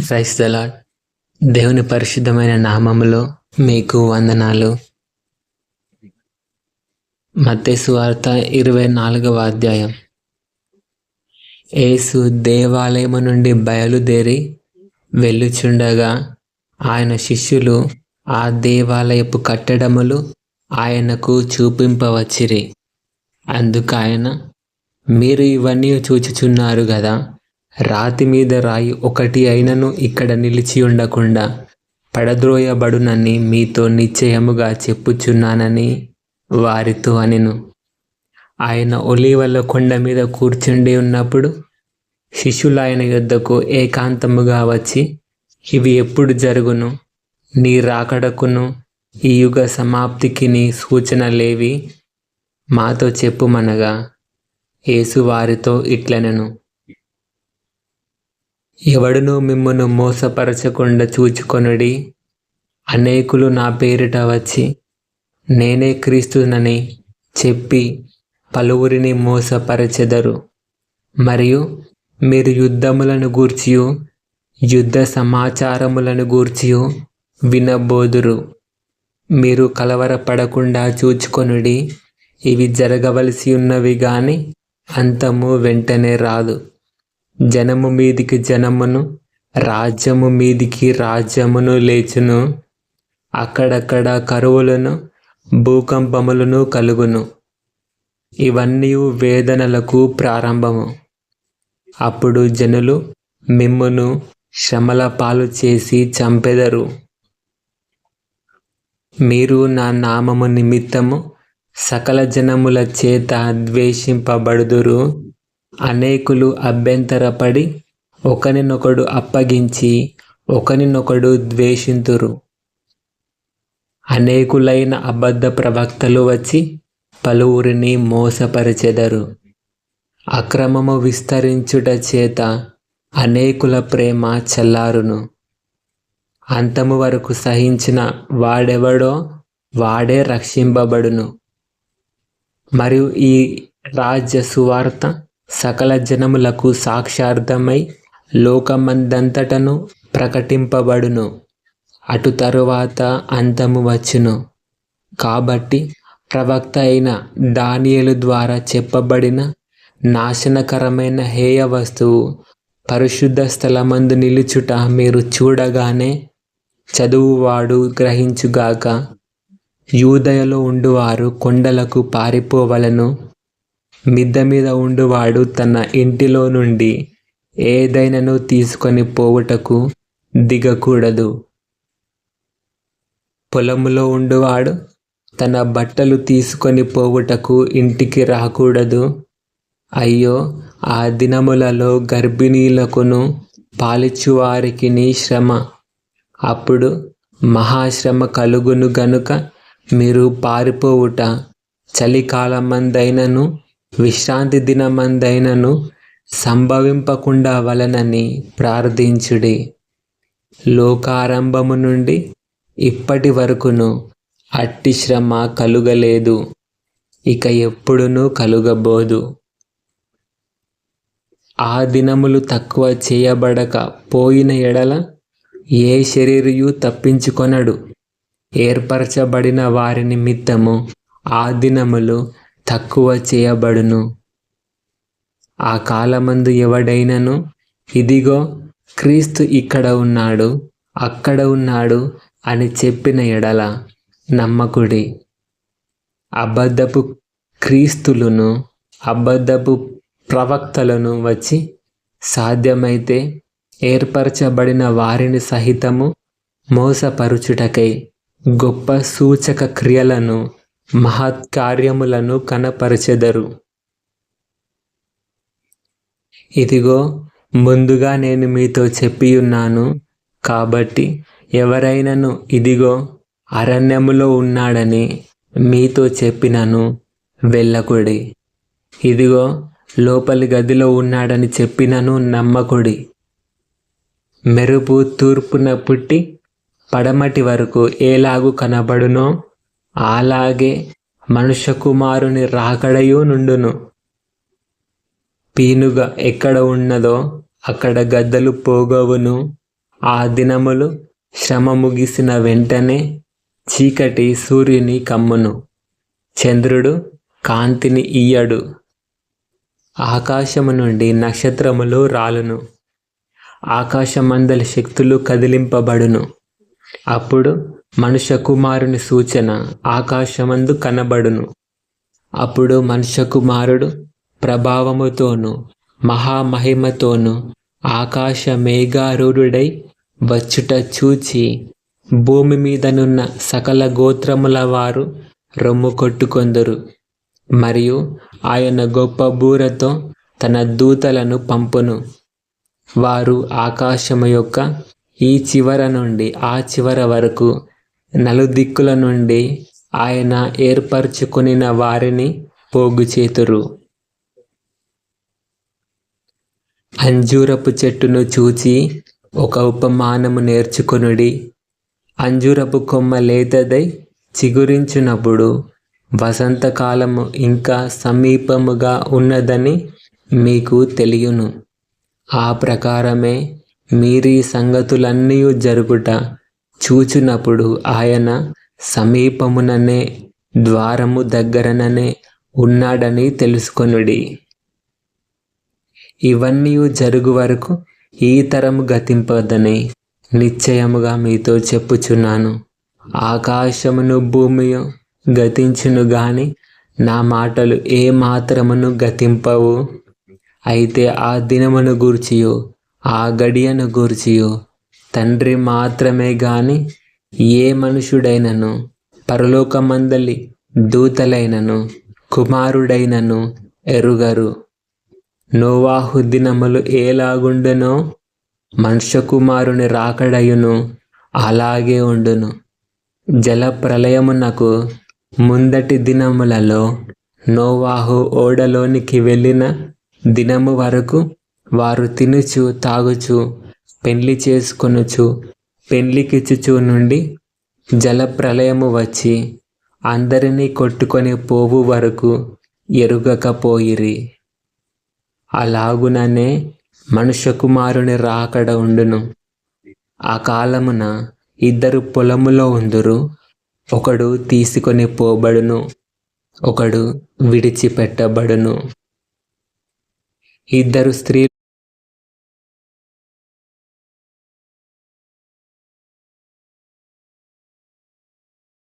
క్రైస్తలాడ్ దేవుని పరిశుద్ధమైన నామములో మీకు వందనాలు. మత్తేసు వార్త ఇరవై నాలుగవ అధ్యాయం. యేసు దేవాలయము నుండి బయలుదేరి వెళ్ళుచుండగా ఆయన శిష్యులు ఆ దేవాలయపు కట్టడములు ఆయనకు చూపింపవచ్చిరి. అందుకు ఆయన మీరు ఇవన్నీ చూచుచున్నారు కదా రాతి మీద రాయి ఒకటి అయినను ఇక్కడ నిలిచి ఉండకుండా పడద్రోయబడునని మీతో నిశ్చయముగా చెప్పుచున్నానని వారితో అనెను. ఆయన ఒలీవల కొండ మీద కూర్చుండి ఉన్నప్పుడు శిష్యులు ఆయన యుద్ధకు ఏకాంతముగా వచ్చి ఇవి ఎప్పుడు జరుగును? నీ రాకడకును ఈ యుగ సమాప్తికి నీ సూచనలేవి మాతో చెప్పుమనగా యేసు వారితో ఇట్లనెను. ఎవడును మిమ్మను మోసపరచకుండా చూచుకొనుడి. అనేకులు నా పేరిట వచ్చి నేనే క్రీస్తునని చెప్పి పలువురిని మోసపరచెదరు. మరియు మీరు యుద్ధములను గూర్చియు యుద్ధ సమాచారములను గూర్చియు వినబోదురు. మీరు కలవరపడకుండా చూచుకొనుడి. ఇవి జరగవలసి ఉన్నవి కానీ అంతము వెంటనే రాదు. జనము మీదికి జనమును రాజ్యము మీదికి రాజ్యమును లేచును. అక్కడక్కడ కరువులను భూకంపములను కలుగును. ఇవన్నీ వేదనలకు ప్రారంభము. అప్పుడు జనులు మిమ్మును శ్రమల పాలు చేసి చంపెదరు. మీరు నా నామము నిమిత్తము సకల జనముల చేత ద్వేషింపబడుదురు. అనేకులు అభ్యంతరపడి ఒకరినొకడు అప్పగించి ఒకరినొకడు ద్వేషింతురు. అనేకులైన అబద్ధ ప్రవక్తలు వచ్చి పలువురిని మోసపరిచెదరు. అక్రమము విస్తరించుట చేత అనేకుల ప్రేమ చల్లారును. అంతము వరకు సహించిన వాడెవడో వాడే రక్షింపబడును. మరియు ఈ రాజ్య సువార్త సకల జనములకు సాక్షార్థమై లోకమందంతటను ప్రకటింపబడును. అటు తరువాత అంతము వచ్చును. కాబట్టి ప్రవక్త అయిన దానియలు ద్వారా చెప్పబడిన నాశనకరమైన హేయ వస్తువు పరిశుద్ధ స్థలమందు నిలుచుట మీరు చూడగానే చదువువాడు గ్రహించుగాక యూదయలో ఉండువారు కొండలకు పారిపోవలను. మిద్దె మీద ఉండువాడు తన ఇంటిలో నుండి ఏదైనాను తీసుకొని పోవుటకు దిగకూడదు. పొలములో ఉండువాడు తన బట్టలు తీసుకొని పోవుటకు ఇంటికి రాకూడదు. అయ్యో ఆ దినములలో గర్భిణీలకును పాలిచ్చువారికి శ్రమ. అప్పుడు మహాశ్రమ కలుగును గనుక మీరు పారిపోవుట చలికాలమందైనను విశ్రాంతి దినమందైనను సంభవింపకుండా వలనని ప్రార్థించుడి. లోకారంభము నుండి ఇప్పటి వరకును అట్టి శ్రమ కలుగలేదు. ఇక ఎప్పుడునూ కలుగబోదు. ఆ దినములు తక్కువ చేయబడక పోయిన ఎడల ఏ శరీరయు తప్పించుకొనడు. ఏర్పరచబడిన వారి నిమిత్తము ఆ దినములు తక్కువ చేయబడును. ఆ కాలమందు ఎవడైనను? ఇదిగో క్రీస్తు ఇక్కడ ఉన్నాడు అక్కడ ఉన్నాడు అని చెప్పిన ఎడల నమ్మకుడి. అబద్ధపు క్రీస్తులను అబద్ధపు ప్రవక్తలను వచ్చి సాధ్యమైతే ఏర్పరచబడిన వారిని సహితము మోసపరుచుటకై గొప్ప సూచక క్రియలను మహత్కార్యములను కనపరచెదరు. ఇదిగో ముందుగా నేను మీతో చెప్పియున్నాను కాబట్టి ఎవరైనను ఇదిగో అరణ్యములో ఉన్నాడని మీతో చెప్పినను వెళ్ళకుడి. ఇదిగో లోపలి గదిలో ఉన్నాడని చెప్పినను నమ్మకుడి. మెరుపు తూర్పున పుట్టి పడమటి వరకు ఏలాగు కనబడునో అలాగే మనుష్య కుమారుని రాకడయు నుండును. పీనుగ ఎక్కడ ఉన్నదో అక్కడ గద్దలు పోగవును. ఆ దినములు శ్రమ ముగిసిన వెంటనే చీకటి సూర్యుని కమ్మును. చంద్రుడు కాంతిని ఇయ్యడు. ఆకాశము నుండి నక్షత్రములు రాలును. ఆకాశమందలి శక్తులు కదిలింపబడును. అప్పుడు మనుష్య కుమారుని సూచన ఆకాశమందు కనబడును. అప్పుడు మనుష్య కుమారుడు ప్రభావముతోను మహామహిమతోను ఆకాశ మేఘారూఢుడై వచ్చుట చూచి భూమి మీదనున్న సకల గోత్రముల వారు రొమ్ము కొట్టుకొందరు. మరియు ఆయన గొప్ప బూరతో తన దూతలను పంపును. వారు ఆకాశము యొక్క ఈ చివర నుండి ఆ చివర వరకు నలుదిక్కుల నుండి ఆయన ఏర్పరచుకునిన వారిని పోగు చేతురు. అంజూరపు చెట్టును చూచి ఒక ఉపమానము నేర్చుకొనుడి. అంజూరపు కొమ్మ లేతదై చిగురించినప్పుడు వసంతకాలము ఇంకా సమీపముగా ఉన్నదని మీకు తెలియను. ఆ ప్రకారమే మీరీ సంగతులన్నీ జరుగుట చూచినప్పుడు ఆయన సమీపముననే ద్వారము దగ్గరననే ఉన్నాడని తెలుసుకొనుడి. ఇవన్నీ జరుగు వరకు ఈ తరము గతింపదని నిశ్చయముగా మీతో చెప్పుచున్నాను. ఆకాశమును భూమియు గతించును గాని నా మాటలు ఏ మాత్రమును గతింపవు. అయితే ఆ దినమును గూర్చియో ఆ గడియను గూర్చియో. తండ్రి మాత్రమే గాని ఏ మనుషుడైనను పరలోకమందలి దూతలైనను కుమారుడైనను ఎరుగరు. నోవాహు దినములు ఏలాగుండునో మనుష్య కుమారుని రాకడయును అలాగే ఉండును. జల ప్రళయమునకు ముందటి దినములలో నోవాహు ఓడలోనికి వెళ్ళిన దినము వరకు వారు తినుచు తాగుచు పెళ్ళి చేసుకొనుచు పెళ్ళికిచ్చుచు నుండి జలప్రలయము వచ్చి అందరినీ కొట్టుకొని పోవు వరకు ఎరుగకపోయిరి. అలాగుననే మనుష్య కుమారుని రాకడ ఉండును. ఆ కాలమున ఇద్దరు పొలములో ఉందురు ఒకడు తీసుకొని పోబడును ఒకడు విడిచిపెట్టబడును. ఇద్దరు స్త్రీ